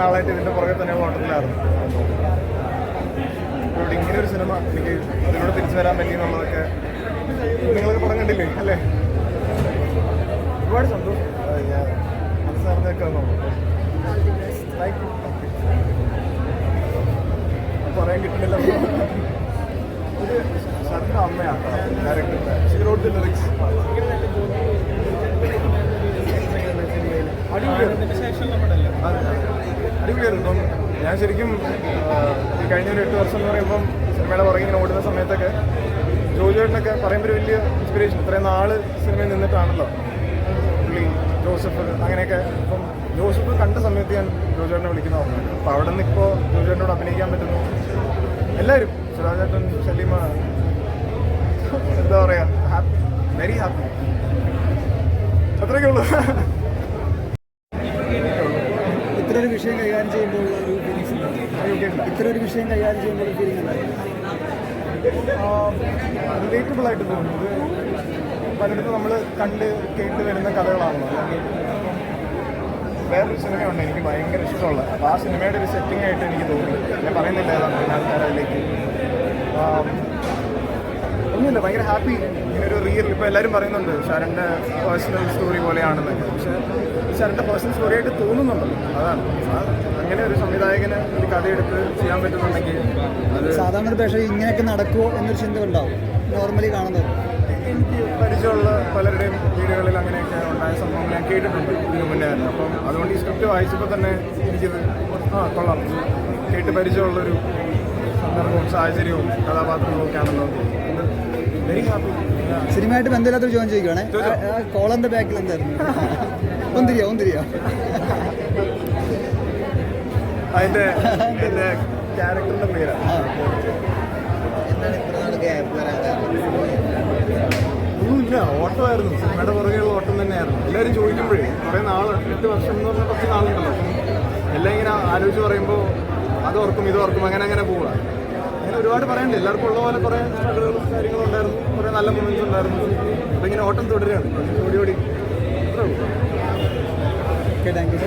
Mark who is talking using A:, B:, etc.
A: നാളായിട്ട് ഇതിന്റെ പുറകെ തന്നെ ഓട്ടത്തിലായിരുന്നു ഇവിടെ ഇങ്ങനെ ഒരു സിനിമ എനിക്ക് ഇതിലൂടെ തിരിച്ചു വരാൻ പറ്റി എന്നുള്ളതൊക്കെ നിങ്ങളൊക്കെ പുറം കണ്ടില്ലേ? അല്ലേ? ഒരുപാട് സന്തോഷം. ഞാൻ യു പറയാൻ കിട്ടുന്നില്ല. ശരണിന്റെ അമ്മയാണ് director. She wrote the lyrics അടിപൊളിയായിരുന്നു ഇപ്പം ഞാൻ ശരിക്കും കഴിഞ്ഞ ഒരു എട്ട് വർഷം എന്ന് പറയുമ്പം സിനിമയുടെ പുറകിങ്ങനെ ഓടുന്ന സമയത്തൊക്കെ ജോജുവേട്ടനൊക്കെ പറയുമ്പോൾ ഒരു വലിയ ഇൻസ്പിറേഷൻ ഇത്രയും നാൾ സിനിമയിൽ നിന്നിട്ടാണല്ലോ. പുള്ളി ജോസഫ് അങ്ങനെയൊക്കെ ഇപ്പം ജോസഫ് കണ്ട സമയത്ത് ഞാൻ ജോജുവേട്ടനെ വിളിക്കുന്ന ഓർമ്മയുണ്ട് അപ്പോൾ അവിടെ നിന്ന് ഇപ്പോൾ ജോജുവേട്ടനോട് അഭിനയിക്കാൻ പറ്റുന്നു. എല്ലാവരും സുരാജേട്ടൻ സലീമ എന്താ പറയുക വെരി ഹാപ്പി അത്രയൊക്കെ ഉള്ളൂ.
B: ഒരു വിഷയം കൈകാര്യം ചെയ്യുമ്പോൾ ഒരു ഫീലിങ്സ് ഇത്ര ഒരു വിഷയം കൈകാര്യം ചെയ്യുമ്പോൾ ഒരു ഫീലിംഗ്
A: റിലേറ്റബിൾ ആയിട്ട് തോന്നുന്നത് പലയിടത്തും നമ്മൾ കണ്ട് കേട്ട് വരുന്ന കഥകളാണല്ലോ. വേറൊരു സിനിമയുണ്ട് എനിക്ക് ഭയങ്കര ഇഷ്ടമുള്ള. അപ്പോൾ ആ സിനിമയുടെ ഒരു സെറ്റിംഗ് ആയിട്ട് എനിക്ക് തോന്നി ഞാൻ പറയുന്നില്ല ഏതാണ് ഒന്നുമില്ല ഭയങ്കര ഹാപ്പി ഇങ്ങനെ ഒരു റിയൽ ഇപ്പോൾ എല്ലാവരും പറയുന്നുണ്ട് ഷാരന്റെ പേഴ്സണൽ സ്റ്റോറി പോലെയാണെന്നൊക്കെ പക്ഷേ ഷാരന്റെ പേഴ്സണൽ സ്റ്റോറി ആയിട്ട് തോന്നുന്നുണ്ടല്ലോ. അതാണ്. അങ്ങനെ ഒരു സംവിധായകന് ഒരു കഥയെടുത്ത് ചെയ്യാൻ പറ്റുന്നുണ്ടെങ്കിൽ അത്
B: സാധാരണ പക്ഷേ ഇങ്ങനെയൊക്കെ നടക്കുമോ എന്നൊരു ചിന്ത ഉണ്ടാവും. നോർമലി കാണുന്നത്.
A: എനിക്ക് പരിചയമുള്ള പലരുടെയും വീടുകളിൽ അങ്ങനെയൊക്കെ ഉണ്ടായ സംഭവം ഞാൻ കേട്ടിട്ടുണ്ട് ഇതിനു മുന്നേ. തന്നെ അപ്പം അതുകൊണ്ട് ഈ സ്ക്രിപ്റ്റ് വായിച്ചപ്പോൾ തന്നെ എനിക്കിത് ആ കൊള്ളാം. കേട്ട് പരിചയമുള്ളൊരു സന്ദർഭവും സാഹചര്യവും കഥാപാത്രങ്ങളും ഒക്കെ ആണെന്ന് വെരി ഹാപ്പി
B: സിനിമയായിട്ട് ബന്ധമില്ലാത്തൊരു
A: ജോയിൻ
B: ചെയ്യുകയാണ് കോളന്റെ കോളറിന്റെ ബാക്കിൽ എന്തായിരുന്നു? ഒന്തിരിയോ ഒന്തിരിയോ
A: അതിന്റെ എന്റെ ക്യാരക്ടറിന്റെ പേരാണ് ഒന്നുമില്ല ഓട്ടമായിരുന്നു സിനിമയുടെ പുറകെയുള്ള ഓട്ടം തന്നെയായിരുന്നു. എല്ലാവരും ചോദിക്കുമ്പോഴേ കുറേ നാൾ എട്ട് വർഷം എന്ന് പറഞ്ഞാൽ കുറച്ച് നാളുണ്ടല്ലോ. എല്ലാം ഇങ്ങനെ ആലോചിച്ച് പറയുമ്പോൾ അത് ഓർക്കും ഇത് ഓർക്കും അങ്ങനെ അങ്ങനെ പോവുക. ഒരുപാട് പറയണ്ടേ? എല്ലാവർക്കും ഉള്ള പോലെ കുറേ സ്ട്രഗിളുകളും കാര്യങ്ങളും ഉണ്ടായിരുന്നു. കുറേ നല്ല മൊമെന്റ്സ് ഉണ്ടായിരുന്നു. അപ്പം ഇങ്ങനെ ഓട്ടം തുടരുകയാണ്. ഓടി ഓടി.
B: Okay thank you